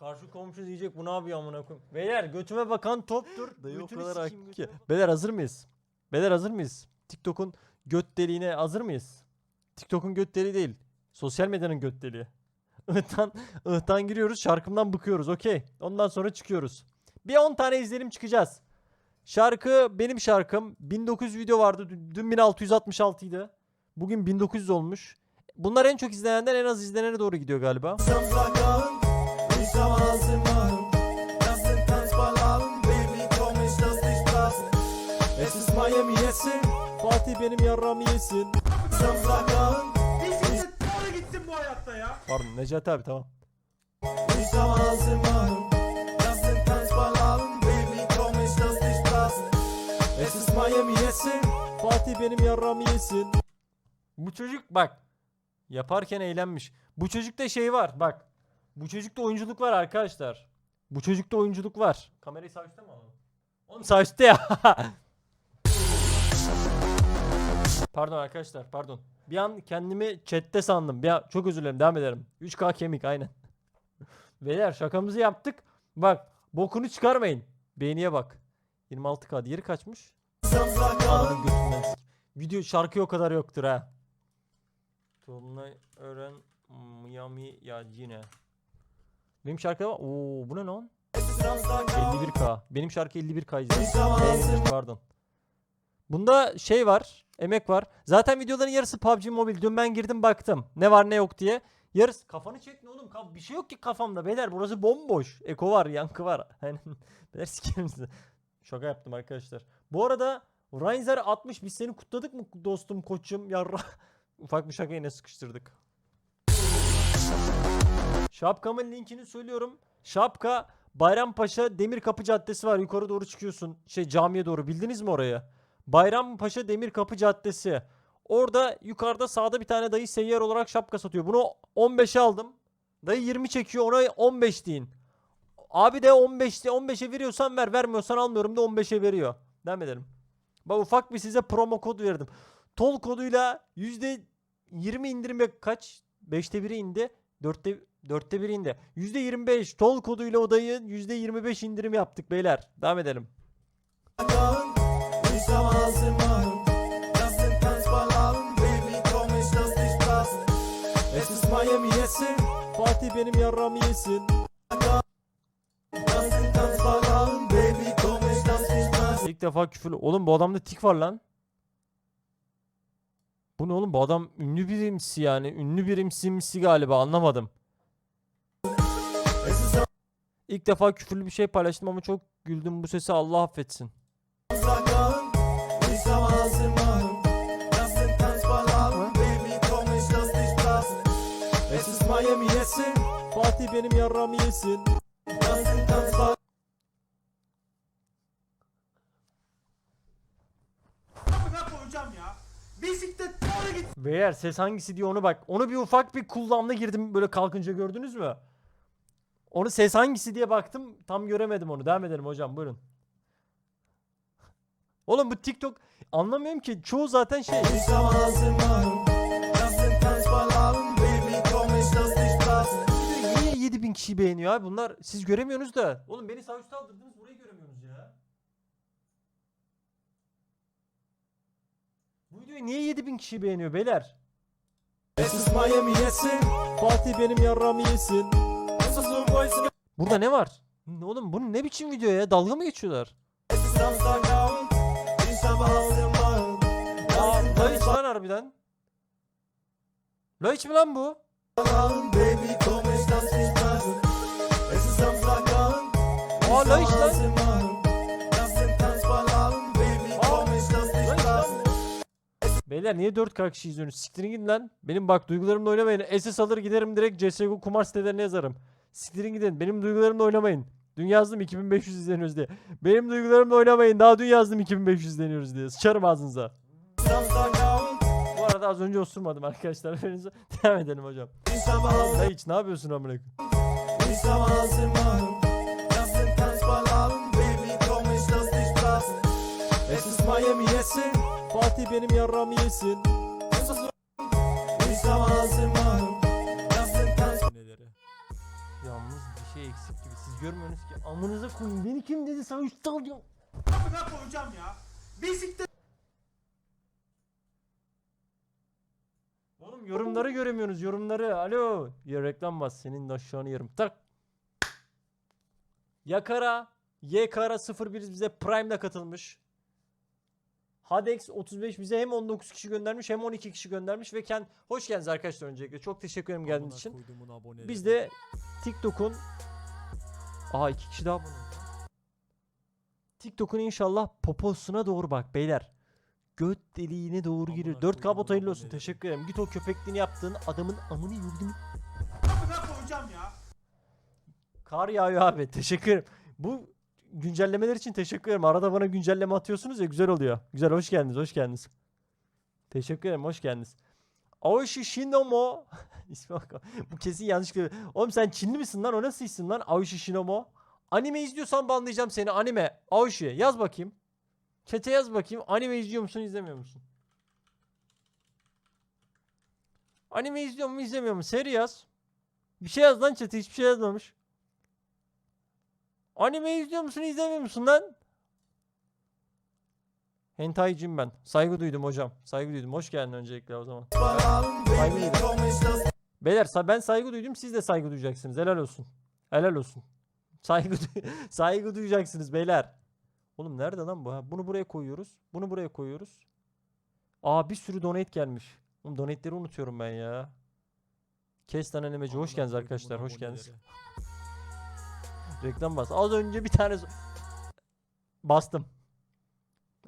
Karşı komşu diyecek bu ne yapıyor amına koyayım. Beyler götüme bakan toptur. Dayı o Götünü kadar sikeyim, haklı ki. götüme- Beyler hazır mıyız? Beyler hazır mıyız? TikTok'un göt deliğine hazır mıyız? TikTok'un göt deliği değil. Sosyal medyanın göt deliği. Ihtan, ıhtan giriyoruz şarkımdan bıkıyoruz okey. Ondan sonra çıkıyoruz. Bir 10 tane izlenim çıkacağız. Şarkı benim şarkım. 1900 video vardı. Dün dün 1666 idi. Bugün 1900 olmuş. Bunlar en çok izlenenden en az izlenene doğru gidiyor galiba. Samstagabend, Es ist Miami Essen, Fatih benim yarramı yesin. Samstagabend, Bisiklet doğru gitsin bu hayatta ya. Pardon Necati abi tamam. Fatih benim yarramı yesin. Bu çocuk bak yaparken eğlenmiş. Bu çocukta şey var bak. Bu çocukta oyunculuk var arkadaşlar. Bu çocukta oyunculuk var. Kamerayı sağ üstte mi alalım? Oğlum sağ üstte ya. pardon arkadaşlar pardon. Bir an kendimi chatte sandım. Bir an, çok özür dilerim devam ederim. 3K kemik aynen. Beyler şakamızı yaptık. Bak bokunu çıkarmayın. Beğeniye bak. 26K diğeri kaçmış? Video şarkı o kadar yoktur ha. Tolunay Ören Miami ya yine. Benim şarkı var. Oo bu ne lan? es ist Samstagabend, 51k. Benim şarkı 51k izlemiş. ich schau aus dem Beğenilmiş, Pardon. Bunda şey var. Emek var. Zaten videoların yarısı PUBG Mobile. Dün ben girdim baktım. Ne var ne yok diye. Yarısı kafanı çek ne oğlum? Bir şey yok ki kafamda beyler. Burası bomboş. Eko var, yankı var. Hani beyler sikerim sizi. Şaka yaptım arkadaşlar. Bu arada Rainzer 60 biz seni kutladık mı dostum koçum yarra. Ufak bir şaka yine sıkıştırdık. Şapkamın linkini söylüyorum. Şapka Bayrampaşa Demirkapı Caddesi var. Yukarı doğru çıkıyorsun. Şey camiye doğru. Bildiniz mi orayı? Bayrampaşa Demirkapı Caddesi. Orada yukarıda sağda bir tane dayı seyyar olarak şapka satıyor. Bunu 15'e aldım. Dayı 20 çekiyor ona 15 deyin. Abi de 15 de 15'e veriyorsan ver vermiyorsan almıyorum da 15'e veriyor. Devam edelim. Bak ufak bir size promo kod verdim. Tol koduyla %20 indirime kaç? 5'te 1'i indi. 4'te 4'te 1'i indi. %25 tol koduyla odayı %25 indirim yaptık beyler. Devam edelim. Fatih benim yarramı yesin. İlk defa küfür. Oğlum bu adamda tik var lan. Bu ne oğlum? Bu adam ünlü birimsi yani. Ünlü birimsimsi galiba anlamadım. İlk defa küfürlü bir şey paylaştım ama çok güldüm bu sesi Allah affetsin. Samstagabend, ich schau aus dem Magen. Das sind Tanzballaden, Baby, komm, ich lass dich blasen. Es ist Miami Essen, Fatih benim yarramı yesin. das sind Tanzballaden. Amına koyacağım ya. Bisiklet doğru gitsin. Beyler ses hangisi diyor onu bak. Onu bir ufak bir kullanımda girdim böyle kalkınca gördünüz mü? Onu ses hangisi diye baktım tam göremedim onu. Devam edelim hocam buyurun. Oğlum bu TikTok anlamıyorum ki çoğu zaten şey. Niye 7000 kişi beğeniyor abi? Bunlar siz göremiyorsunuz da. Oğlum beni sağ üstte aldırdınız burayı göremiyorsunuz ya. Bu videoyu niye 7000 kişi beğeniyor beyler? Es ist Miami Essen, Fatih benim yarramı yesin. Burada ne var? Oğlum bu ne biçim video ya? Dalga mı geçiyorlar? Es ist Samstagabend, ich schau aus dem Magen. Das sind La hiç lan harbiden. La hiç mi lan bu? Tanzballaden, Baby, komm, ich Beyler niye 4K kişi izliyorsunuz? Siktirin gidin lan. Benim bak duygularımla oynamayın. SS alır giderim direkt CSGO kumar sitelerine yazarım. Siktirin gidin. Benim duygularımla oynamayın. Dün yazdım 2500 izleniyoruz diye. Benim duygularımla oynamayın. Daha dün yazdım 2500 izleniyoruz diye. Sıçarım ağzınıza. Bu arada az önce osurmadım arkadaşlar. Devam edelim hocam. La hiç ne yapıyorsun amına Miami Essen, Fatih benim yarramı yesin. Yalnız bir şey eksik görmüyorsunuz ki. Amınıza koyun. Beni kim dedi sana üst alıyor. Amına koyacağım ya. Bisiklet Oğlum yorumları göremiyorsunuz yorumları. Alo. Ya reklam bas senin de aşağını yerim. Tak. Yakara. YKara 01 bize Prime'da katılmış. Hadex 35 bize hem 19 kişi göndermiş hem 12 kişi göndermiş ve kend hoş geldiniz arkadaşlar öncelikle. Çok teşekkür ederim geldiğiniz için. Biz de TikTok'un Aa iki kişi daha abone. TikTok'un inşallah poposuna doğru bak beyler. Göt deliğine doğru giriyor. Amına 4K koyduğum bot hayırlı olsun. Teşekkür ederim. Git o köpekliğini yaptığın adamın amını yurdunu. amına koyacağım ya. Kar yağıyor abi. Teşekkür ederim. Bu güncellemeler için teşekkür ederim. Arada bana güncelleme atıyorsunuz ya güzel oluyor. Güzel hoş geldiniz. Hoş geldiniz. Teşekkür ederim. Hoş geldiniz. Aoshi Shinomo. İsmi bak. Bu kesin yanlış. Oğlum sen Çinli misin lan? O nasıl isim lan? Aoshi Shinomo. Anime izliyorsan banlayacağım seni. Anime. Aoshi. Yaz bakayım. Chat'e yaz bakayım. Anime izliyor musun izlemiyor musun? Anime izliyor mu izlemiyor mu? Seri yaz. Bir şey yaz lan chat'e. Hiçbir şey yazmamış. Anime izliyor musun izlemiyor musun lan? Hentai'ciyim ben. Saygı duydum hocam. Saygı duydum. Hoş geldin öncelikle o zaman. Saygı duydum. Beyler ben saygı duydum siz de saygı duyacaksınız. Helal olsun. Helal olsun. Saygı saygı duyacaksınız beyler. Oğlum nerede lan bu? Ha, bunu buraya koyuyoruz. Bunu buraya koyuyoruz. Aa bir sürü donate gelmiş. Oğlum donate'leri unutuyorum ben ya. Kestan Animeci hoş geldiniz arkadaşlar. Hoş geldiniz. Reklam bas. Az önce bir tane bastım.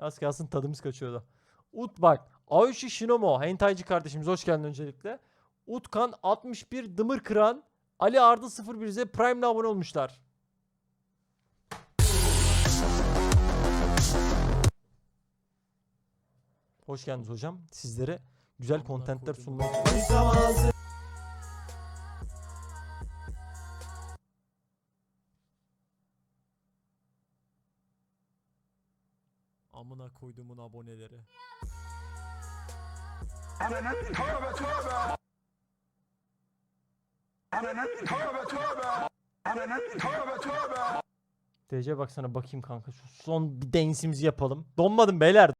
Az kalsın tadımız kaçıyordu. Ut bak. Aoshi Shinomo. Hentaici kardeşimiz hoş geldin öncelikle. Utkan 61 Dımır Kıran. Ali Arda 01 bize Prime'le abone olmuşlar. Hoş geldiniz hocam. Sizlere güzel Amına kontentler koydum. sunmaya mütevazı Amına koyduğumun aboneleri. DC baksana bakayım kanka şu son bir densimizi yapalım. Donmadım beyler.